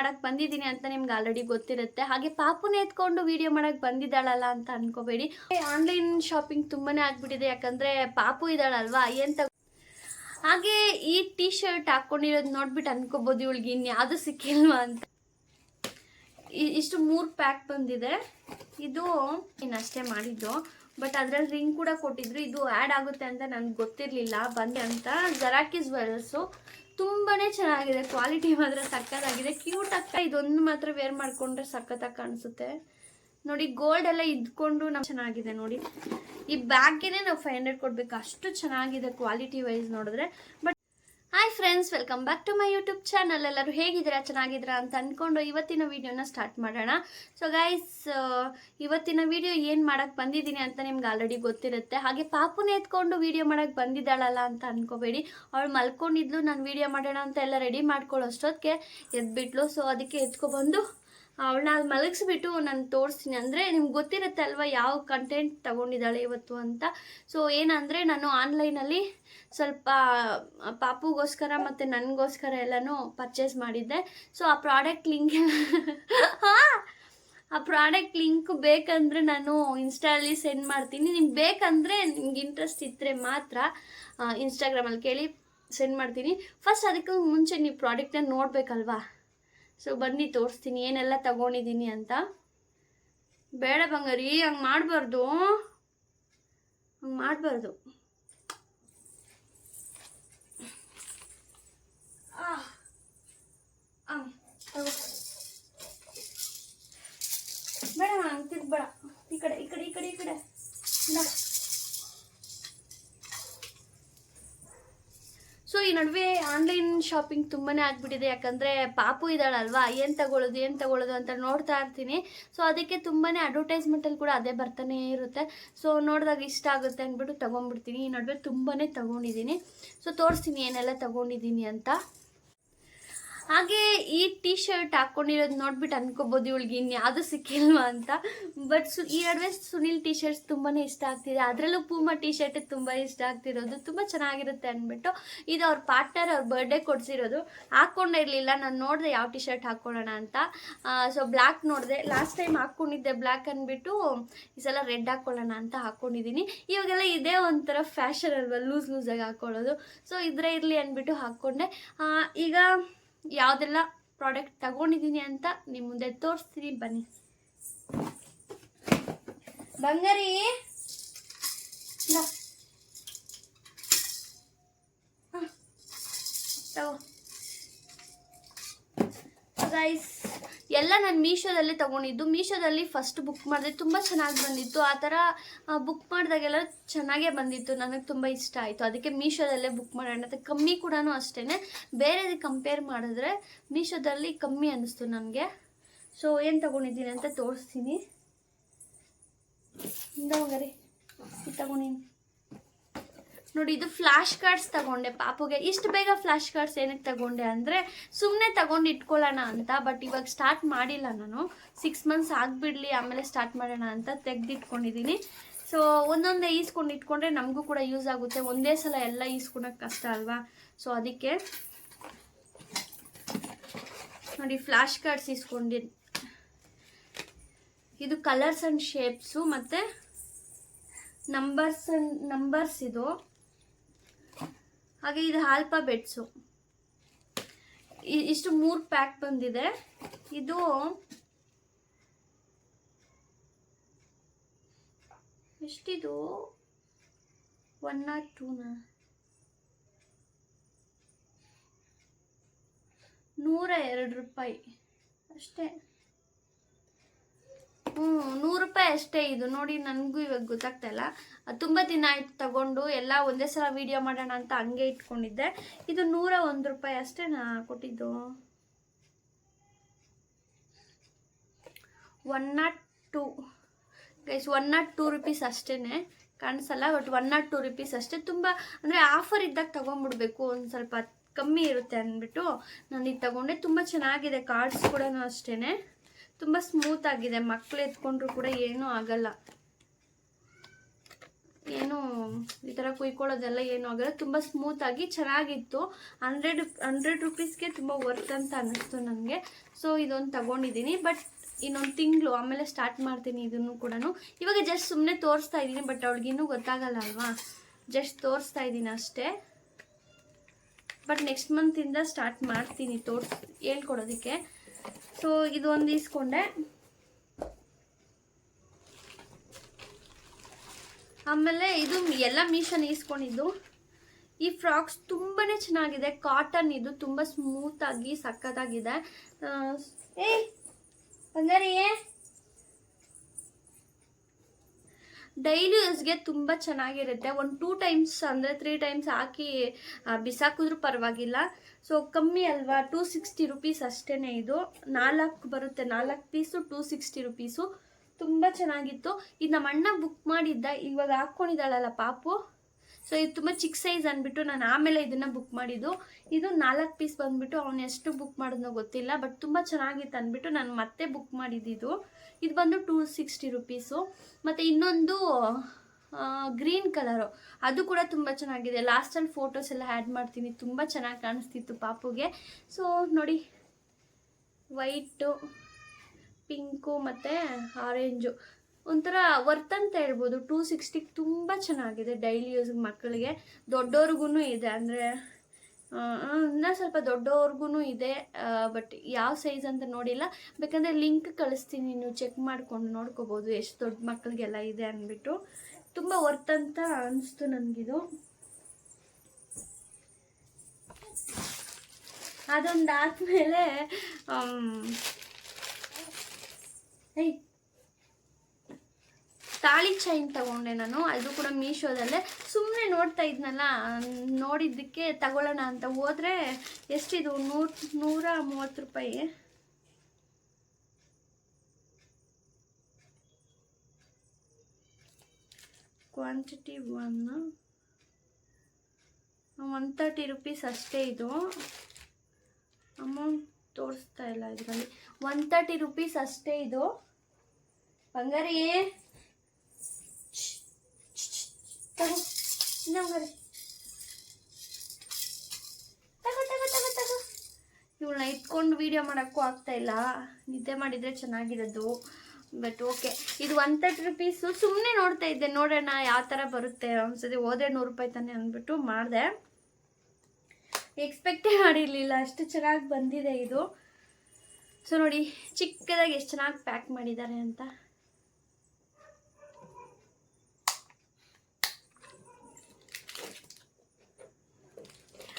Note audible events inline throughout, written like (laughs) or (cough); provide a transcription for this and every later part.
ಮಾಡಕ್ಕೆ ಬಂದಿದ್ದೀನಿ ಅಂತ ನಿಮ್ಗೆ ಆಲ್ರೆಡಿ ಗೊತ್ತಿರುತ್ತೆ. ಹಾಗೆ ಪಾಪುನ ಎತ್ಕೊಂಡು ವಿಡಿಯೋ ಮಾಡಕ್ಕೆ ಬಂದಿದ್ದಾಳಲ್ಲ ಅಂತ ಅನ್ಕೋಬೇಡಿ. ಆನ್ಲೈನ್ ಶಾಪಿಂಗ್ ತುಂಬಾನೇ ಆಗ್ಬಿಟ್ಟಿದೆ, ಯಾಕಂದರೆ ಪಾಪು ಇದ್ದಾಳಲ್ವಾ, ಏನ್ ಹಾಗೆ ಈ ಟೀ ಶರ್ಟ್ ಹಾಕ್ಕೊಂಡಿರೋದು ನೋಡ್ಬಿಟ್ಟು ಅನ್ಕೋಬೋದು ಇವಳಿಗೆ ಇನ್ಯಾವುದು ಸಿಕ್ಕಿಲ್ವಾ ಅಂತ. ಇಷ್ಟು ಮೂರು ಪ್ಯಾಕ್ ಬಂದಿದೆ. ಇದು ಅಷ್ಟೇ ಮಾಡಿದ್ದು ಬಟ್ ಅದ್ರಲ್ಲಿ ರಿಂಗ್ ಕೂಡ ಕೊಟ್ಟಿದ್ರು. ಇದು ಆ್ಯಡ್ ಆಗುತ್ತೆ ಅಂತ ನನಗೆ ಗೊತ್ತಿರಲಿಲ್ಲ. ಬಂದೆ ಅಂತ. ಜರಾಕಿ ಜ್ವೆಲ್ಸು ತುಂಬಾ ಚೆನ್ನಾಗಿದೆ. ಕ್ವಾಲಿಟಿ ಮಾತ್ರ ಸಕ್ಕತ್ತಾಗಿದೆ ಕ್ಯೂಟ್ ಆಗ್ತಾ ಇದೊಂದು ಮಾತ್ರ ವೇರ್ ಮಾಡಿಕೊಂಡ್ರೆ ಸಖತ್ತಾಗಿ ಕಾಣಿಸುತ್ತೆ. ನೋಡಿ ಗೋಲ್ಡ್ ಎಲ್ಲ ಇದ್ಕೊಂಡು ನಾವು ಚೆನ್ನಾಗಿದೆ ನೋಡಿ. ಈ ಬ್ಯಾಗ್ಗೆ ನಾವು ಫೈವ್ ಹಂಡ್ರೆಡ್ ಕೊಡ್ಬೇಕು. ಅಷ್ಟು ಚೆನ್ನಾಗಿದೆ ಕ್ವಾಲಿಟಿ ವೈಸ್ ನೋಡಿದ್ರೆ. But hi friends welcome back to my YouTube channel ಎಲ್ಲರೂ ಹೇಗಿದ್ದೀರಾ, ಚೆನ್ನಾಗಿದ್ದೀರಾ ಅಂತ ಅಂದ್ಕೊಂಡು ಇವತ್ತಿನ ವಿಡಿಯೋನ ಸ್ಟಾರ್ಟ್ ಮಾಡೋಣ. ಸೊ ಗೈಸ್ ಇವತ್ತಿನ ವೀಡಿಯೋ ಏನು ಮಾಡೋಕ್ಕೆ ಬಂದಿದ್ದೀನಿ ಅಂತ ನಿಮ್ಗೆ ಆಲ್ರೆಡಿ ಗೊತ್ತಿರುತ್ತೆ. ಹಾಗೆ ಪಾಪುನೇ ಎತ್ಕೊಂಡು ವೀಡಿಯೋ ಮಾಡೋಕ್ಕೆ ಬಂದಿದ್ದಾಳಲ್ಲ ಅಂತ ಅಂದ್ಕೋಬೇಡಿ ಅವಳು ಮಲ್ಕೊಂಡಿದ್ಲು, ನಾನು ವೀಡಿಯೋ ಮಾಡೋಣ ಅಂತ ಎಲ್ಲ ರೆಡಿ ಮಾಡ್ಕೊಳ್ಳೋ ಅಷ್ಟೊತ್ತಿಗೆ ಎದ್ಬಿಟ್ಲು. ಸೊ ಅದಕ್ಕೆ ಎತ್ಕೊಬಂದು ಅವಳನ್ನ ಅಲ್ಲಿ ಮಲಗಿಸ್ಬಿಟ್ಟು ನಾನು ತೋರಿಸ್ತೀನಿ. ಅಂದರೆ ನಿಮ್ಗೆ ಗೊತ್ತಿರುತ್ತೆ ಅಲ್ವಾ ಯಾವ ಕಂಟೆಂಟ್ ತಗೊಂಡಿದ್ದಾಳೆ ಇವತ್ತು ಅಂತ. ಸೊ ಏನಂದರೆ ನಾನು ಆನ್ಲೈನಲ್ಲಿ ಸ್ವಲ್ಪ ಪಾಪುಗೋಸ್ಕರ ಮತ್ತು ನನಗೋಸ್ಕರ ಎಲ್ಲನೂ ಪರ್ಚೇಸ್ ಮಾಡಿದ್ದೆ. ಸೊ ಆ ಪ್ರಾಡಕ್ಟ್ (laughs) ಲಿಂಕ್ ಆ ಪ್ರಾಡಕ್ಟ್ ಲಿಂಕ್ ಬೇಕಂದರೆ ನಾನು ಇನ್ಸ್ಟಾಲ್ಲಿ ಸೆಂಡ್ ಮಾಡ್ತೀನಿ. ನಿಮ್ಗೆ ಬೇಕಂದರೆ ನಿಮ್ಗೆ ಇಂಟ್ರೆಸ್ಟ್ ಇದ್ದರೆ ಮಾತ್ರ ಇನ್ಸ್ಟಾಗ್ರಾಮಲ್ಲಿ ಕೇಳಿ ಸೆಂಡ್ ಮಾಡ್ತೀನಿ. ಫಸ್ಟ್ ಅದಕ್ಕೂ ಮುಂಚೆ ನೀವು ಪ್ರಾಡಕ್ಟನ್ನ ನೋಡಬೇಕಲ್ವಾ? ಸೊ ಬನ್ನಿ, ತೋರಿಸ್ತೀನಿ. ಏನೆಲ್ಲ ತಗೊಂಡಿದ್ದೀನಿ ಅಂತ. ಬೇಡ ಬಂಗಾರಿ, ಹಂಗೆ ಮಾಡಬಾರ್ದು. ಹಂಗೆ ಮಾಡಬಾರ್ದು. ಬೇಡ ಹಂಗೆ ತಿರ್ಬೇಡ ಈ ಕಡೆ ಈ ಕಡೆ ಈ ಕಡೆ ಈ ಕಡೆ. ಸೊ ಈ ನಡುವೆ ಆನ್ಲೈನ್ ಶಾಪಿಂಗ್ ತುಂಬಾ ಆಗಿಬಿಟ್ಟಿದೆ. ಯಾಕಂದ್ರೆ ಪಾಪು ಇದ್ದಾಳಲ್ವಾ? ಏನು ತಗೊಳ್ಳೋದು ಏನು ತಗೊಳ್ಳೋದು ಅಂತ ನೋಡ್ತಾ ಇರ್ತೀನಿ. ಸೊ ಅದಕ್ಕೆ ತುಂಬಾ ಅಡ್ವರ್ಟೈಸ್ಮೆಂಟಲ್ಲಿ ಕೂಡ ಅದೇ ಬರ್ತಾನೆ ಇರುತ್ತೆ. ಸೊ ನೋಡಿದಾಗ ಇಷ್ಟ ಆಗುತ್ತೆ ಅಂದ್ಬಿಟ್ಟು ತಗೊಂಡ್ಬಿಡ್ತೀನಿ. ಈ ನಡುವೆ ತುಂಬಾ ತೊಗೊಂಡಿದ್ದೀನಿ. ಸೊ ತೋರಿಸ್ತೀನಿ ಏನೆಲ್ಲ ತಗೊಂಡಿದ್ದೀನಿ ಅಂತ. ಹಾಗೆ ಈ ಟೀ ಶರ್ಟ್ ಹಾಕೊಂಡಿರೋದು ನೋಡ್ಬಿಟ್ಟು ಅನ್ಕೋಬೋದು ಇವಳಿಗೆ ಇನ್ಯಾವುದು ಸಿಕ್ಕಿಲ್ವಾ ಅಂತ. ಬಟ್ ಸು, ಈ ನಡುವೆ ಸುನಿಲ್ ಟೀ ಶರ್ಟ್ಸ್ ತುಂಬಾ ಇಷ್ಟ ಆಗ್ತಿದೆ. ಅದರಲ್ಲೂ ಪೂಮಾ ಟೀ ಶರ್ಟ್ ತುಂಬ ಇಷ್ಟ ಆಗ್ತಿರೋದು. ತುಂಬ ಚೆನ್ನಾಗಿರುತ್ತೆ ಅಂದ್ಬಿಟ್ಟು ಇದು ಅವ್ರ ಪಾರ್ಟ್ನರ್ ಅವ್ರ ಬರ್ಡೇ ಕೊಡಿಸಿರೋದು. ಹಾಕ್ಕೊಂಡೇ ನಾನು ನೋಡಿದೆ ಯಾವ ಟೀ ಶರ್ಟ್ ಹಾಕ್ಕೊಳ್ಳೋಣ ಅಂತ ಸೊ ಬ್ಲ್ಯಾಕ್ ನೋಡಿದೆ. ಲಾಸ್ಟ್ ಟೈಮ್ ಹಾಕ್ಕೊಂಡಿದ್ದೆ ಬ್ಲ್ಯಾಕ್ ಅಂದ್ಬಿಟ್ಟು ಈ ಸಲ ರೆಡ್ ಹಾಕ್ಕೊಳ್ಳೋಣ ಅಂತ ಹಾಕ್ಕೊಂಡಿದ್ದೀನಿ ಇವಾಗೆಲ್ಲ ಇದೇ ಒಂಥರ ಫ್ಯಾಷನ್ ಅಲ್ವಾ? ಲೂಸ್ ಲೂಸಾಗಿ ಹಾಕ್ಕೊಳ್ಳೋದು ಸೊ ಇದ್ರೆ ಇರಲಿ ಅಂದ್ಬಿಟ್ಟು ಹಾಕ್ಕೊಂಡೆ ಈಗ ಯಾವುದೆಲ್ಲ ಪ್ರಾಡಕ್ಟ್ ತಗೊಂಡಿದ್ದೀನಿ ಅಂತ ನಿಮ್ಮ ಮುಂದೆ ತೋರಿಸ್ತೀನಿ ಬನ್ನಿ. ಬಂಗಾರಿ. ತಗೋ. ಗೈಸ್ ಎಲ್ಲ ನಾನು ಮೀಶೋದಲ್ಲೇ ತೊಗೊಂಡಿದ್ದು. ಮೀಶೋದಲ್ಲಿ ಫಸ್ಟ್ ಬುಕ್ ಮಾಡಿದೆ. ತುಂಬ ಚೆನ್ನಾಗಿ ಬಂದಿತ್ತು. ಆ ಥರ ಬುಕ್ ಮಾಡಿದಾಗೆಲ್ಲ ಚೆನ್ನಾಗೇ ಬಂದಿತ್ತು. ನನಗೆ ತುಂಬ ಇಷ್ಟ ಆಯಿತು. ಅದಕ್ಕೆ ಮೀಶೋದಲ್ಲೇ ಬುಕ್ ಮಾಡೋಣ ಮತ್ತು ಕಮ್ಮಿ ಕೂಡ ಅಷ್ಟೇ ಬೇರೆದು ಕಂಪೇರ್ ಮಾಡಿದ್ರೆ ಮೀಶೋದಲ್ಲಿ ಕಮ್ಮಿ ಅನ್ನಿಸ್ತು ನನಗೆ ಸೊ ಏನು ತೊಗೊಂಡಿದ್ದೀನಿ ಅಂತ ತೋರಿಸ್ತೀನಿ. ಇಂದ ಹೋಗರಿ. ತಗೊಂಡಿನಿ. ನೋಡಿ, ಇದು ಫ್ಲಾಶ್ ಕಾರ್ಡ್ಸ್ ತಗೊಂಡೆ. ಪಾಪುಗೆ, ಇಷ್ಟು ಬೇಗ ಫ್ಲಾಶ್ ಕಾರ್ಡ್ಸ್ ಏನಕ್ಕೆ ತಗೊಂಡೆ ಅಂದರೆ ಸುಮ್ಮನೆ ತಗೊಂಡು ಇಟ್ಕೊಳ್ಳೋಣ ಅಂತ ಬಟ್ ಇವಾಗ ಸ್ಟಾರ್ಟ್ ಮಾಡಿಲ್ಲ ನಾನು. ಸಿಕ್ಸ್ ಮಂತ್ಸ್ ಆಗಿಬಿಡಲಿ, ಆಮೇಲೆ ಸ್ಟಾರ್ಟ್ ಮಾಡೋಣ ಅಂತ ತೆಗೆದಿಟ್ಕೊಂಡಿದ್ದೀನಿ ಸೊ ಒಂದೊಂದೇ ಈಸ್ಕೊಂಡು ಇಟ್ಕೊಂಡ್ರೆ ನಮಗೂ ಕೂಡ ಯೂಸ್ ಆಗುತ್ತೆ. ಒಂದೇ ಸಲ ಎಲ್ಲ ಈಸ್ಕೊಳಕ್ಕೆ ಕಷ್ಟ ಅಲ್ವಾ? ಸೊ ಅದಕ್ಕೆ ನೋಡಿ ಫ್ಲಾಶ್ ಕಾರ್ಡ್ಸ್ ಈಸ್ಕೊಂಡಿ ಇದು ಕಲರ್ಸ್ ಆ್ಯಂಡ್ ಶೇಪ್ಸು ಮತ್ತು ನಂಬರ್ಸ್ ನಂಬರ್ಸ್ ಇದು. ಹಾಗೆ ಇದು ಆಲ್ಫಾಬೆಟ್ಸು ಇಷ್ಟು ಮೂರು ಪ್ಯಾಕ್ ಬಂದಿದೆ. ಇದು ಎಷ್ಟಿದು? ಒನ್ ನಾಟ್ ಟೂನ ನೂರ ಎರಡು ರೂಪಾಯಿ. ಅಷ್ಟೇ. ಹ್ಞೂ, ನೂರು ರೂಪಾಯಿ ಅಷ್ಟೇ ಇದು. ನೋಡಿ, ನನಗೂ ಇವಾಗ ಗೊತ್ತಾಗ್ತಾ ಇಲ್ಲ. ತುಂಬ ದಿನ ಆಯ್ತು ತಗೊಂಡು, ಎಲ್ಲ ಒಂದೇ ಸಲ ವೀಡಿಯೋ ಮಾಡೋಣ ಅಂತ ಹಂಗೆ ಇಟ್ಕೊಂಡಿದ್ದೆ. ಇದು ನೂರ ಒಂದು ರೂಪಾಯಿ ಅಷ್ಟೇ ನಾ ಕೊಟ್ಟಿದ್ದು? One nought two guys one nought two rupees ಅಷ್ಟೇ ಕಾಣಿಸಲ್ಲ but one nought two rupees ಅಷ್ಟೇ. ತುಂಬ, ಅಂದರೆ ಆಫರ್ ಇದ್ದಾಗ ತೊಗೊಂಡ್ಬಿಡ್ಬೇಕು ಒಂದು ಸ್ವಲ್ಪ ಕಮ್ಮಿ ಇರುತ್ತೆ ಅಂದ್ಬಿಟ್ಟು ನಾನು ಇದು ತಗೊಂಡೆ. ತುಂಬ ಚೆನ್ನಾಗಿದೆ ಕಾರ್ಡ್ಸ್ ಕೂಡ ಅಷ್ಟೇ ತುಂಬ ಸ್ಮೂತ್ ಆಗಿದೆ. ಮಕ್ಕಳು ಎತ್ಕೊಂಡ್ರು ಕೂಡ ಏನೂ ಆಗಲ್ಲ. ಏನು ಈ ಥರ ಕುಯ್ಕೊಳ್ಳೋದೆಲ್ಲ ಏನು ಆಗಲ್ಲ. ತುಂಬ ಸ್ಮೂತಾಗಿ ಚೆನ್ನಾಗಿತ್ತು. ಹಂಡ್ರೆಡ್ ಹಂಡ್ರೆಡ್ ರುಪೀಸ್ಗೆ ತುಂಬ ವರ್ತ್ ಅಂತ ಅನ್ನಿಸ್ತು ನನಗೆ. ಸೊ ಇದೊಂದು ತಗೊಂಡಿದ್ದೀನಿ ಬಟ್ ಇನ್ನೊಂದು ತಿಂಗಳು ಆಮೇಲೆ ಸ್ಟಾರ್ಟ್ ಮಾಡ್ತೀನಿ ಇದನ್ನು ಕೂಡ ಇವಾಗ ಜಸ್ಟ್ ಸುಮ್ಮನೆ ತೋರಿಸ್ತಾ ಇದ್ದೀನಿ ಬಟ್ ಅವಳಿಗಿನ್ನೂ ಗೊತ್ತಾಗಲ್ಲ ಅಲ್ವಾ? ಜಸ್ಟ್ ತೋರಿಸ್ತಾ ಇದ್ದೀನಿ ಅಷ್ಟೇ. ಬಟ್ ನೆಕ್ಸ್ಟ್ ಮಂತಿಂದ ಸ್ಟಾರ್ಟ್ ಮಾಡ್ತೀನಿ ತೋರ್ಸ್, ಹೇಳ್ಕೊಡೋದಕ್ಕೆ. ಸೊ ಇದು ಒಂದು ಇಸ್ಕೊಂಡೆ ಆಮೇಲೆ ಇದು ಎಲ್ಲ ಮಿಷನ್ ಇಸ್ಕೊಂಡಿದ್ದು ಈ ಫ್ರಾಕ್ಸ್ ತುಂಬಾ ಚೆನ್ನಾಗಿದೆ. ಕಾಟನ್ ಇದು ತುಂಬ ಸ್ಮೂತಾಗಿ ಸಕ್ಕತ್ತಾಗಿದೆ ಏ, ಬಂಗಾರಿಯೇ. ಡೈಲಿ ಯೂಸ್ಗೆ ತುಂಬ ಚೆನ್ನಾಗಿರುತ್ತೆ. ಒಂದು ಟೂ ಟೈಮ್ಸ್ ಅಂದರೆ ತ್ರೀ ಟೈಮ್ಸ್ ಹಾಕಿ ಬಿಸಾಕಿದ್ರು ಪರವಾಗಿಲ್ಲ. ಸೊ ಕಮ್ಮಿ ಅಲ್ವಾ? ಟೂ ಸಿಕ್ಸ್ಟಿ ರುಪೀಸ್ ಅಷ್ಟೇ ಇದು. ನಾಲ್ಕು ಬರುತ್ತೆ. ನಾಲ್ಕು ಪೀಸು ಟೂ ಸಿಕ್ಸ್ಟಿ ರುಪೀಸು ತುಂಬ ಚೆನ್ನಾಗಿತ್ತು. ಇದು ನಮ್ಮ ಅಣ್ಣ ಬುಕ್ ಮಾಡಿದ್ದ. ಇವಾಗ ಹಾಕ್ಕೊಂಡಿದ್ದಾಳಲ್ಲ ಪಾಪು. ಸೊ ಇದು ತುಂಬ ಚಿಕ್ಕ ಸೈಜ್ ಅಂದ್ಬಿಟ್ಟು ನಾನು ಆಮೇಲೆ ಇದನ್ನು ಬುಕ್ ಮಾಡಿದ್ದು. ಇದು ನಾಲ್ಕು ಪೀಸ್ ಬಂದ್ಬಿಟ್ಟು ಅವನು ಎಷ್ಟು ಬುಕ್ ಮಾಡಿದ್ನೋ ಗೊತ್ತಿಲ್ಲ ಬಟ್ ತುಂಬ ಚೆನ್ನಾಗಿತ್ತು ಅಂದ್ಬಿಟ್ಟು ನಾನು ಮತ್ತೆ ಬುಕ್ ಮಾಡಿದ್ದಿದ್ದು ಇದು ಬಂದು ಟೂ ಸಿಕ್ಸ್ಟಿ ರುಪೀಸು. ಮತ್ತು ಇನ್ನೊಂದು ಗ್ರೀನ್ ಕಲರು. ಅದು ಕೂಡ ತುಂಬ ಚೆನ್ನಾಗಿದೆ. ಲಾಸ್ಟಲ್ಲಿ ಫೋಟೋಸ್ ಎಲ್ಲ ಆ್ಯಡ್ ಮಾಡ್ತೀನಿ. ತುಂಬ ಚೆನ್ನಾಗಿ ಕಾಣಿಸ್ತಿತ್ತು ಪಾಪುಗೆ. ಸೊ ನೋಡಿ. ವೈಟು ಪಿಂಕು ಮತ್ತು ಆರೆಂಜು ಒಂಥರ ವರ್ತ್ ಅಂತ ಹೇಳ್ಬೋದು. ಟೂ ಸಿಕ್ಸ್ಟಿಗೆ ತುಂಬ ಚೆನ್ನಾಗಿದೆ ಡೈಲಿ ಯೂಸ್ ಮಕ್ಕಳಿಗೆ. ದೊಡ್ಡವ್ರಿಗೂ ಇದೆ. ಅಂದರೆ ಇನ್ನೂ ಸ್ವಲ್ಪ ದೊಡ್ಡವ್ರಿಗೂ ಇದೆ ಬಟ್ ಯಾವ ಸೈಜ್ ಅಂತ ನೋಡಿಲ್ಲ. ಬೇಕಂದರೆ ಲಿಂಕ್ ಕಳಿಸ್ತೀನಿ ನೀವು ಚೆಕ್ ಮಾಡ್ಕೊಂಡು ನೋಡ್ಕೋಬೋದು ಎಷ್ಟು ದೊಡ್ಡ ಮಕ್ಕಳಿಗೆಲ್ಲ ಇದೆ ಅಂದ್ಬಿಟ್ಟು. ತುಂಬ ವರ್ತ್ ಅಂತ ಅನಿಸ್ತು ನನಗಿದು. ಅದೊಂದಾದ್ಮೇಲೆ ಏಯ್ ತಾಳಿ ಚೈನ್ ತಗೊಂಡೆ ನಾನು. ಅದು ಕೂಡ ಮೀಶೋದಲ್ಲೇ. ಸುಮ್ಮನೆ ನೋಡ್ತಾ ಇದ್ನಲ್ಲ, ನೋಡಿದ್ದಕ್ಕೆ ತಗೊಳ್ಳೋಣ ಅಂತ ಹೋದ್ರೆ ಎಷ್ಟಿದು? ನೂರ್, ನೂರ ಮೂವತ್ತು ರೂಪಾಯಿ. Quantity one one thirty rupees ಅಷ್ಟೇ ಇದು. ಅಮೌಂಟ್ ತೋರಿಸ್ತಾ ಇಲ್ಲ ಇದರಲ್ಲಿ. ಒನ್ ತರ್ಟಿ ರುಪೀಸ್ ಅಷ್ಟೇ ಇದು. ಬಂಗಾರಿ ತಗೋ ಇನ್ನ ಬಂಗಾರಿ ತಗೋ ತಗೋ ತಗೋ ತಗೋ. ಇವಳನ್ನ ಇಟ್ಕೊಂಡು ವಿಡಿಯೋ ಮಾಡೋಕ್ಕೂ ಆಗ್ತಾ ಇಲ್ಲ. ನಿದ್ದೆ ಮಾಡಿದರೆ ಚೆನ್ನಾಗಿರೋದು. ಬಟ್ ಓಕೆ ಇದು ಒನ್ ತರ್ಟಿ ರುಪೀಸು ಸುಮ್ಮನೆ ನೋಡ್ತಾ ಇದ್ದೆ, ನೋಡೋಣ ಯಾವ ಥರ ಬರುತ್ತೆ. ಒಂದ್ಸತಿ ಹೋದ್ರೆ ನೂರು ರೂಪಾಯಿ ತಾನೆ ಅಂದ್ಬಿಟ್ಟು ಮಾಡಿದೆ. ಎಕ್ಸ್ಪೆಕ್ಟೇ ಮಾಡಿರಲಿಲ್ಲ. ಅಷ್ಟು ಚೆನ್ನಾಗಿ ಬಂದಿದೆ ಇದು. ಸೊ ನೋಡಿ, ಚಿಕ್ಕದಾಗಿ ಎಷ್ಟು ಚೆನ್ನಾಗಿ ಪ್ಯಾಕ್ ಮಾಡಿದ್ದಾರೆ ಅಂತ.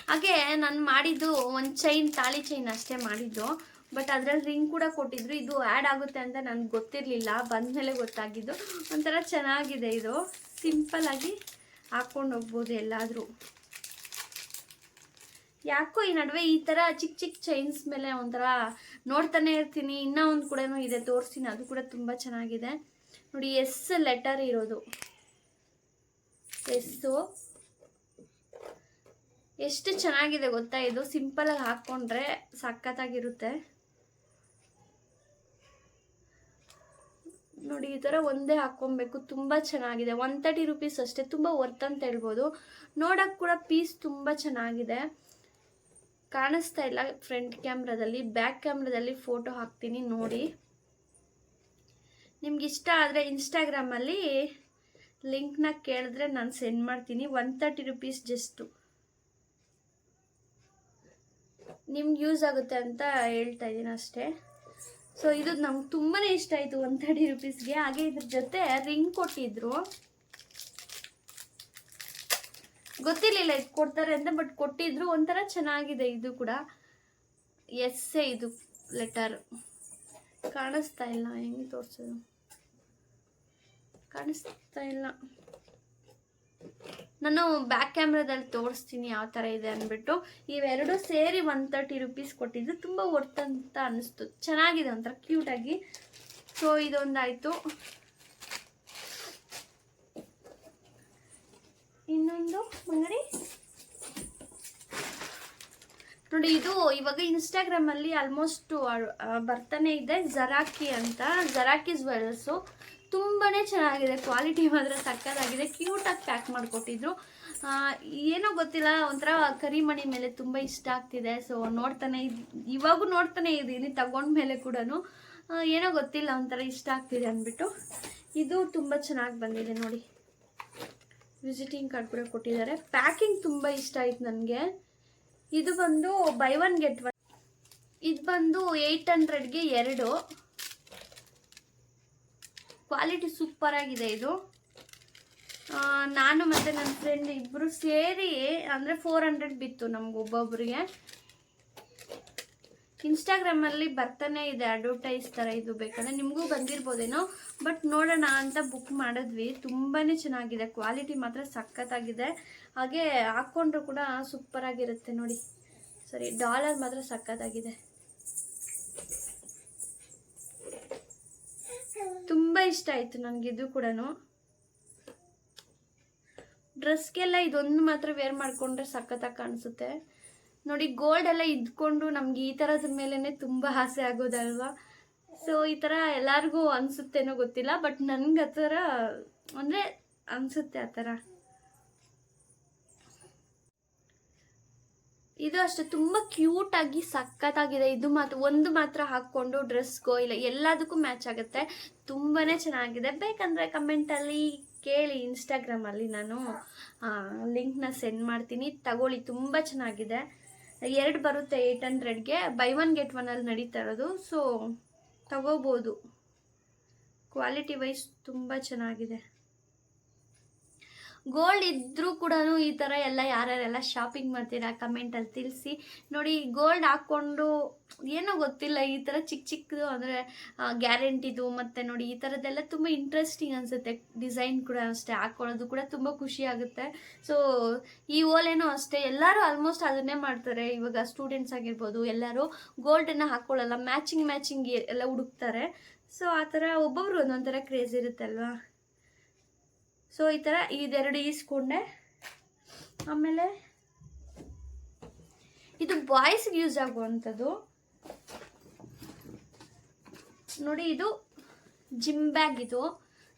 ಹಾಗೆ ನಾನು ಮಾಡಿದ್ದು ಒಂದು ಚೈನ್ ತಾಳಿ ಚೈನ್ ಅಷ್ಟೇ ಮಾಡಿದ್ದು. ಬಟ್ ಅದರಲ್ಲಿ ರಿಂಗ್ ಕೂಡ ಕೊಟ್ಟಿದ್ರು. ಇದು ಆ್ಯಡ್ ಆಗುತ್ತೆ ಅಂತ ನನಗೆ ಗೊತ್ತಿರಲಿಲ್ಲ. ಬಂದಮೇಲೆ ಗೊತ್ತಾಗಿದ್ದು. ಒಂಥರ ಚೆನ್ನಾಗಿದೆ ಇದು. ಸಿಂಪಲ್ ಆಗಿ ಹಾಕ್ಕೊಂಡು ಹೋಗ್ಬೋದು ಎಲ್ಲಾದರೂ. ಯಾಕೋ ಈ ನಡುವೆ ಈ ಥರ ಚಿಕ್ಕ ಚಿಕ್ಕ ಚೈನ್ಸ್ ಮೇಲೆ ಒಂಥರ ನೋಡ್ತಾನೆ ಇರ್ತೀನಿ. ಇನ್ನೂ ಒಂದು ಕೂಡ ಇದೆ. ತೋರಿಸ್ತೀನಿ. ಅದು ಕೂಡ ತುಂಬ ಚೆನ್ನಾಗಿದೆ. ನೋಡಿ ಎಸ್ ಲೆಟರ್ ಇರೋದು. ಎಸ್ಸು ಎಷ್ಟು ಚೆನ್ನಾಗಿದೆ ಗೊತ್ತಾ? ಇದು ಸಿಂಪಲಾಗಿ ಹಾಕ್ಕೊಂಡ್ರೆ ಸಖತ್ತಾಗಿರುತ್ತೆ. ನೋಡಿ, ಈ ಥರ ಒಂದೇ ಹಾಕ್ಕೊಬೇಕು. ತುಂಬ ಚೆನ್ನಾಗಿದೆ. ಒನ್ ತರ್ಟಿ ರುಪೀಸ್ ಅಷ್ಟೇ. ತುಂಬ ವರ್ತ್ ಅಂತ ಹೇಳ್ಬೋದು. ನೋಡೋಕ್ಕೆ ಕೂಡ ಪೀಸ್ ತುಂಬ ಚೆನ್ನಾಗಿದೆ. ಕಾಣಿಸ್ತಾ ಇಲ್ಲ ಫ್ರಂಟ್ ಕ್ಯಾಮ್ರಾದಲ್ಲಿ ಬ್ಯಾಕ್ ಕ್ಯಾಮ್ರಾದಲ್ಲಿ ಫೋಟೋ ಹಾಕ್ತೀನಿ ನೋಡಿ. ನಿಮ್ಗೆ ಇಷ್ಟ ಆದರೆ ಇನ್ಸ್ಟಾಗ್ರಾಮಲ್ಲಿ ಲಿಂಕ್ನ ಕೇಳಿದ್ರೆ ನಾನು ಸೆಂಡ್ ಮಾಡ್ತೀನಿ. ಒನ್ ತರ್ಟಿ ರುಪೀಸ್ ಜಸ್ಟು ನಿಮ್ಗೆ ಯೂಸ್ ಆಗುತ್ತೆ ಅಂತ ಹೇಳ್ತಾ ಇದ್ದೀನಿ ಅಷ್ಟೇ. ಸೊ ಇದು ನಮ್ಗೆ ತುಂಬಾ ಇಷ್ಟ ಆಯಿತು ಒನ್ ತರ್ಟಿ ರುಪೀಸ್ಗೆ ಹಾಗೆ ಇದ್ರ ಜೊತೆ ರಿಂಗ್ ಕೊಟ್ಟಿದ್ರು. ಗೊತ್ತಿರಲಿಲ್ಲ ಇದು ಕೊಡ್ತಾರೆ ಅಂತ ಬಟ್ ಕೊಟ್ಟಿದ್ರು ಒಂಥರ ಚೆನ್ನಾಗಿದೆ ಇದು ಕೂಡ. ಎಸ್ಸೇ ಇದು ಲೆಟರ್ ಕಾಣಿಸ್ತಾ ಇಲ್ಲ, ಹೆಂಗೆ ತೋರಿಸೋದು? ಕಾಣಿಸ್ತಾ ಇಲ್ಲ. ನಾನು ಬ್ಯಾಕ್ ಕ್ಯಾಮ್ರಾದಲ್ಲಿ ತೋರಿಸ್ತೀನಿ ಯಾವ ಥರ ಇದೆ ಅಂದ್ಬಿಟ್ಟು. ಇವೆರಡು ಸೇರಿ ಒನ್ ತರ್ಟಿ ರುಪೀಸ್ ಕೊಟ್ಟಿದ್ದು. ತುಂಬ ವರ್ತ್ ಅಂತ ಅನ್ನಿಸ್ತು ಚೆನ್ನಾಗಿದೆ ಒಂಥರ ಕ್ಯೂಟಾಗಿ ಸೊ ಇದೊಂದಾಯಿತು. ಇನ್ನೊಂದು ಮಂಗಡಿ ನೋಡಿ, ಇದು ಇವಾಗ ಇನ್ಸ್ಟಾಗ್ರಾಮಲ್ಲಿ ಆಲ್ಮೋಸ್ಟ್ ಬರ್ತಾನೆ ಇದೆ. ಜರಾಕಿ ಅಂತ. ಜರಾಕಿ ಜ್ವೆಲ್ಸು ತುಂಬಾನೇ ಚೆನ್ನಾಗಿದೆ. ಕ್ವಾಲಿಟಿ ಮಾತ್ರ ಸಕ್ಕತ್ತಾಗಿದೆ. ಕ್ಯೂಟಾಗಿ ಪ್ಯಾಕ್ ಮಾಡಿಕೊಟ್ಟಿದ್ರು. ಏನೋ ಗೊತ್ತಿಲ್ಲ, ಒಂಥರ ಕರಿಮಣಿ ಮೇಲೆ ತುಂಬ ಇಷ್ಟ ಆಗ್ತಿದೆ. ಸೊ ನೋಡ್ತಾನೆ ಇದ್- ಇವಾಗೂ ನೋಡ್ತಾನೆ ಇದ್ದೀನಿ, ತಗೊಂಡ್ಮೇಲೆ ಕೂಡ ಏನೋ ಗೊತ್ತಿಲ್ಲ, ಒಂಥರ ಇಷ್ಟ ಆಗ್ತಿದೆ ಅಂದ್ಬಿಟ್ಟು. ಇದು ತುಂಬ ಚೆನ್ನಾಗಿ ಬಂದಿದೆ ನೋಡಿ. ವಿಸಿಟಿಂಗ್ ಕಾರ್ಡ್ ಕೂಡ ಕೊಟ್ಟಿದ್ದಾರೆ. ಪ್ಯಾಕಿಂಗ್ ತುಂಬ ಇಷ್ಟ ಆಯ್ತು ನನಗೆ. ಇದು ಬಂದು ಬೈ ಒನ್ ಗೆಟ್ ಒನ್ ಇದು ಬಂದು ಏಯ್ಟ್ ಹಂಡ್ರೆಡ್ಗೆ ಎರಡು. ಕ್ವಾಲಿಟಿ ಸೂಪರ್ ಆಗಿದೆ ಇದು. ನಾನು ಮತ್ತು ನನ್ನ ಫ್ರೆಂಡ್ ಇಬ್ಬರು ಸೇರಿ ಅಂದರೆ ಫೋರ್ ಹಂಡ್ರೆಡ್ ಬಿತ್ತು ನಮ್ಗೆ ಒಬ್ಬೊಬ್ಬರಿಗೆ ಇನ್ಸ್ಟಾಗ್ರಾಮಲ್ಲಿ ಬರ್ತಾನೆ ಇದೆ ಅಡ್ವರ್ಟೈಸ್ ಥರ ಇದು ಬೇಕಂದರೆ. ನಿಮಗೂ ಬಂದಿರ್ಬೋದೇನೋ. ಬಟ್ ನೋಡೋಣ ಅಂತ ಬುಕ್ ಮಾಡಿದ್ವಿ. ತುಂಬಾ ಚೆನ್ನಾಗಿದೆ. ಕ್ವಾಲಿಟಿ ಮಾತ್ರ ಸಖತ್ತಾಗಿದೆ. ಹಾಗೆ ಹಾಕ್ಕೊಂಡ್ರು ಕೂಡ ಸೂಪರಾಗಿರುತ್ತೆ ನೋಡಿ. ಸರಿ ಡಾಲರ್ ಮಾತ್ರ ಸಖತ್ತಾಗಿದೆ. ತುಂಬ ಇಷ್ಟ ಆಯಿತು ನನಗಿದು ಕೂಡ ಡ್ರೆಸ್ಗೆಲ್ಲ ಇದೊಂದು ಮಾತ್ರ ವೇರ್ ಮಾಡಿಕೊಂಡ್ರೆ ಸಖತ್ತಾಗಿ ಕಾಣಿಸುತ್ತೆ. ನೋಡಿ ಗೋಲ್ಡ್ ಎಲ್ಲ ಇದ್ಕೊಂಡು ನಮ್ಗೆ ಈ ಥರದ ಮೇಲೇ ತುಂಬ ಆಸೆ ಆಗೋದಲ್ವಾ? ಸೊ ಈ ಥರ ಎಲ್ಲರಿಗೂ ಅನಿಸುತ್ತೇನೋ ಗೊತ್ತಿಲ್ಲ ಬಟ್ ನನಗೆ ಆ ಥರ ಅಂದರೆ ಅನಿಸುತ್ತೆ ಆ ಥರ ಇದು ಅಷ್ಟೇ, ತುಂಬ ಕ್ಯೂಟಾಗಿ ಸಖತ್ತಾಗಿದೆ. ಇದು ಮಾತ್ರ, ಒಂದು ಮಾತ್ರ ಹಾಕ್ಕೊಂಡು ಡ್ರೆಸ್ಗೋ ಇಲ್ಲ, ಎಲ್ಲದಕ್ಕೂ ಮ್ಯಾಚ್ ಆಗುತ್ತೆ. ತುಂಬಾ ಚೆನ್ನಾಗಿದೆ. ಬೇಕಂದರೆ ಕಮೆಂಟಲ್ಲಿ ಕೇಳಿ ಇನ್ಸ್ಟಾಗ್ರಾಮಲ್ಲಿ ನಾನು ಲಿಂಕ್ನ ಸೆಂಡ್ ಮಾಡ್ತೀನಿ. ತಗೊಳ್ಳಿ, ತುಂಬ ಚೆನ್ನಾಗಿದೆ. ಎರಡು ಬರುತ್ತೆ ಏಯ್ಟ್ ಹಂಡ್ರೆಡ್ಗೆ ಬೈ ಒನ್ ಗೆಟ್ ಒನಲ್ಲಿ ನಡೀತಾ ಇರೋದು. ಸೊ ತಗೋಬೋದು. ಕ್ವಾಲಿಟಿ ವೈಸ್ ತುಂಬ ಚೆನ್ನಾಗಿದೆ. ಗೋಲ್ಡ್ ಇದ್ರೂ ಕೂಡ ಈ ಥರ ಎಲ್ಲ ಯಾರ್ಯಾರೆಲ್ಲ ಶಾಪಿಂಗ್ ಮಾಡ್ತೀರಾ ಕಮೆಂಟಲ್ಲಿ ತಿಳಿಸಿ. ನೋಡಿ ಗೋಲ್ಡ್ ಹಾಕ್ಕೊಂಡು ಏನೋ ಗೊತ್ತಿಲ್ಲ, ಈ ಥರ ಚಿಕ್ಕ ಚಿಕ್ಕದು ಅಂದರೆ ಗ್ಯಾರಂಟಿದು ಮತ್ತು ನೋಡಿ, ಈ ಥರದ್ದೆಲ್ಲ ತುಂಬ ಇಂಟ್ರೆಸ್ಟಿಂಗ್ ಅನಿಸುತ್ತೆ. ಡಿಸೈನ್ ಕೂಡ ಅಷ್ಟೇ ಹಾಕ್ಕೊಳ್ಳೋದು ಕೂಡ ತುಂಬ ಖುಷಿ ಆಗುತ್ತೆ. ಸೊ ಈ ಓಲೆನೂ ಅಷ್ಟೇ, ಎಲ್ಲರೂ ಆಲ್ಮೋಸ್ಟ್ ಅದನ್ನೇ ಮಾಡ್ತಾರೆ. ಇವಾಗ ಸ್ಟೂಡೆಂಟ್ಸ್ ಆಗಿರ್ಬೋದು, ಎಲ್ಲರೂ ಗೋಲ್ಡನ್ನು ಹಾಕ್ಕೊಳ್ಳಲ್ಲ ಮ್ಯಾಚಿಂಗ್ ಮ್ಯಾಚಿಂಗ್ ಎಲ್ಲ ಹುಡುಕ್ತಾರೆ. ಸೊ ಆ ಥರ ಒಬ್ಬೊಬ್ರು ಒಂದೊಂಥರ ಥರ ಕ್ರೇಜ್ ಇರುತ್ತಲ್ವಾ? ಸೊ ಈ ಥರ ಇದೆರಡು ಈಸ್ಕೊಂಡೆ ಆಮೇಲೆ ಇದು ಬಾಯ್ಸ್ಗೆ ಯೂಸ್ ಆಗುವಂಥದ್ದು. ನೋಡಿ, ಇದು ಜಿಮ್ ಬ್ಯಾಗ್ ಇದು.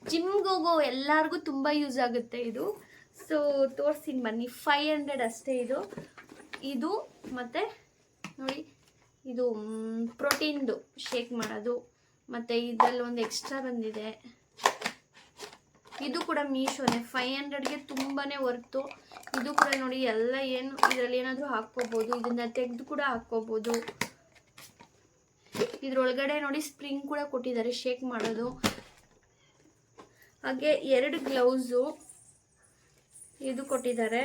ಜಿಮ್ಗೆ ಹೋಗೋ ಎಲ್ಲರಿಗೂ ತುಂಬ ಯೂಸ್ ಆಗುತ್ತೆ ಇದು. ಸೊ ತೋರಿಸ್ತೀನಿ ಬನ್ನಿ. ಫೈವ್ ಹಂಡ್ರೆಡ್ ಅಷ್ಟೇ ಇದು. ಇದು ಮತ್ತು ನೋಡಿ, ಇದು ಪ್ರೋಟೀನ್ದು ಶೇಕ್ ಮಾಡೋದು. ಮತ್ತು ಇದರಲ್ಲಿ ಒಂದು ಎಕ್ಸ್ಟ್ರಾ ಬಂದಿದೆ. ಇದು ಕೂಡ ಮೀಶೋನೇ. ಫೈವ್ ಹಂಡ್ರೆಡ್ಗೆ ತುಂಬಾ ವರ್ತು ಇದು ಕೂಡ ನೋಡಿ, ಎಲ್ಲ ಏನು ಇದರಲ್ಲಿ ಏನಾದರೂ ಹಾಕ್ಕೋಬೋದು. ಇದನ್ನ ತೆಗೆದು ಕೂಡ ಹಾಕ್ಕೋಬೋದು. ಇದ್ರೊಳಗಡೆ ನೋಡಿ ಸ್ಪ್ರಿಂಗ್ ಕೂಡ ಕೊಟ್ಟಿದ್ದಾರೆ ಶೇಕ್ ಮಾಡೋದು. ಹಾಗೆ ಎರಡು ಗ್ಲೌಸು ಇದು ಕೊಟ್ಟಿದ್ದಾರೆ.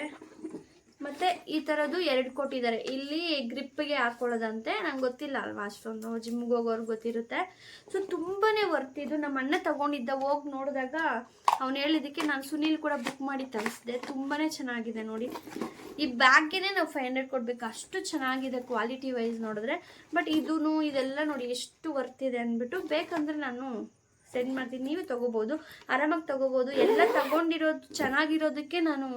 ಮತ್ತೆ ಈ ಥರದ್ದು ಎರಡು ಕೊಟ್ಟಿದ್ದಾರೆ ಇಲ್ಲಿ ಗ್ರಿಪ್ಗೆ ಹಾಕೊಳ್ಳೋದಂತೆ. ನಂಗೆ ಗೊತ್ತಿಲ್ಲ ಅಲ್ವಾ ಅಷ್ಟೊಂದು ಜಿಮ್ಗೆ ಹೋಗೋರ್ಗೆ ಗೊತ್ತಿರುತ್ತೆ. ಸೊ ತುಂಬಾ ವರ್ತ್ ಇದು. ನಮ್ಮ ಅಣ್ಣ ತಗೊಂಡಿದ್ದ ಹೋಗಿ ನೋಡಿದಾಗ ಅವ್ನು ಹೇಳಿದ್ದಕ್ಕೆ ನಾನು ಸುನೀಲ್ ಕೂಡ ಬುಕ್ ಮಾಡಿ ತರಿಸಿದೆ ತುಂಬಾ ಚೆನ್ನಾಗಿದೆ ನೋಡಿ. ಈ ಬ್ಯಾಗ್ಗೆ ನಾವು ಫೈವ್ ಹಂಡ್ರೆಡ್ ಕೊಡಬೇಕು. ಅಷ್ಟು ಚೆನ್ನಾಗಿದೆ ಕ್ವಾಲಿಟಿ ವೈಸ್ ನೋಡಿದ್ರೆ. ಬಟ್ ಇದೂ ಇದೆಲ್ಲ ನೋಡಿ ಎಷ್ಟು ವರ್ತ್ ಇದೆ ಅಂದ್ಬಿಟ್ಟು ಬೇಕಂದ್ರೆ ನಾನು ಸೆಂಡ್ ಮಾಡ್ತೀನಿ. ನೀವು ತಗೋಬೋದು. ಆರಾಮಾಗಿ ತಗೋಬೋದು. ಎಲ್ಲ ತಗೊಂಡಿರೋದು ಚೆನ್ನಾಗಿರೋದಕ್ಕೆ ನಾನು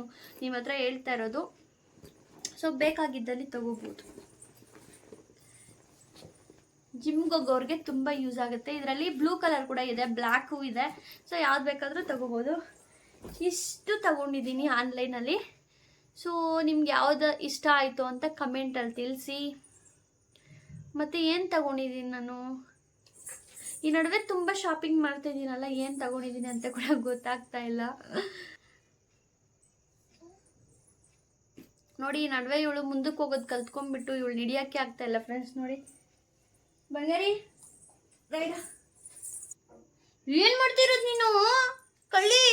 ನಿಮ್ಮ ಹತ್ರ ಹೇಳ್ತಾ ಇರೋದು. ಸೊ ಬೇಕಾಗಿದ್ದಲ್ಲಿ ತಗೋಬೋದು. ಜಿಮ್ಗೆ ಹೋಗೋರಿಗೆ ತುಂಬ ಯೂಸ್ ಆಗುತ್ತೆ. ಇದರಲ್ಲಿ ಬ್ಲೂ ಕಲರ್ ಕೂಡ ಇದೆ ಬ್ಲ್ಯಾಕು ಇದೆ. ಸೊ ಯಾವ್ದು ಬೇಕಾದರೂ ತಗೋಬೋದು. ಇಷ್ಟು ತಗೊಂಡಿದ್ದೀನಿ ಆನ್ಲೈನಲ್ಲಿ. ಸೊ ನಿಮ್ಗೆ ಯಾವ್ದು ಇಷ್ಟ ಆಯಿತು ಅಂತ ಕಮೆಂಟಲ್ಲಿ ತಿಳಿಸಿ. ಮತ್ತು ಏನು ತಗೊಂಡಿದ್ದೀನಿ ನಾನು? ಈ ನಡುವೆ ತುಂಬ ಶಾಪಿಂಗ್ ಮಾಡ್ತಾ ಇದ್ದೀನಲ್ಲ ಏನು ತಗೊಂಡಿದ್ದೀನಿ ಅಂತ ಕೂಡ ಗೊತ್ತಾಗ್ತಾ ಇಲ್ಲ. ನೋಡಿ ನಡುವೆ ಇವಳು ಮುಂದಕ್ಕೆ ಹೋಗೋದು ಕಲ್ತ್ಕೊಂಡ್ಬಿಟ್ಟು ಇವಳು ಹಿಡಿಯೋಕ್ಕೆ ಆಗ್ತಾ ಇಲ್ಲ ಫ್ರೆಂಡ್ಸ್ ನೋಡಿ. ಬಂಗಾರಿ ಬೇಡ ಏನು ಮಾಡ್ತಿರೋದು ನೀನು? ಕಳ್ಳಿ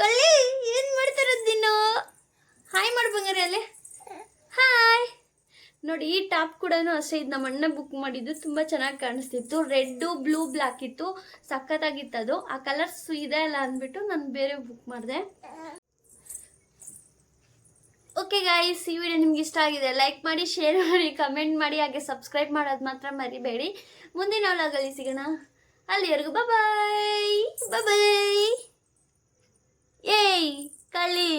ಕಳ್ಳಿ, ಏನು ಮಾಡ್ತಿರೋದು ನೀನು? ಹಾಯ್ ಮಾಡು ಬಂಗಾರಿ ಅಲ್ಲೇ. ಹಾಯ್ ನೋಡಿ, ಈ ಟಾಪ್ ಕೂಡ ಅಷ್ಟೇ, ಇದು ನಮ್ಮ ಅಣ್ಣ ಬುಕ್ ಮಾಡಿದ್ದು, ತುಂಬ ಚೆನ್ನಾಗಿ ಕಾಣಿಸ್ತಿತ್ತು. ರೆಡ್ಡು ಬ್ಲೂ ಬ್ಲ್ಯಾಕ್ ಇತ್ತು. ಸಖತ್ತಾಗಿತ್ತು ಅದು. ಆ ಕಲರ್ಸ್ ಇದೆ ಅಲ್ಲ ಅಂದ್ಬಿಟ್ಟು ನಾನು ಬೇರೆ ಬುಕ್ ಮಾಡಿದೆ. ಓಕೆ ಗಾಯ್ಸ್ ಈ ವಿಡಿಯೋ ನಿಮ್ಗೆ ಇಷ್ಟ ಆಗಿದೆ ಲೈಕ್ ಮಾಡಿ ಶೇರ್ ಮಾಡಿ ಕಮೆಂಟ್ ಮಾಡಿ, ಹಾಗೆ ಸಬ್ಸ್ಕ್ರೈಬ್ ಮಾಡೋದು ಮಾತ್ರ ಮರಿಬೇಡಿ. ಮುಂದಿನ ಒಳಗಲ್ಲಿ ಸಿಗೋಣ. ಅಲ್ಲಿವರೆಗೂ ಬಾಯ್ ಬಾಯ್ ಏಯ್ ಕಳ್ಳಿ.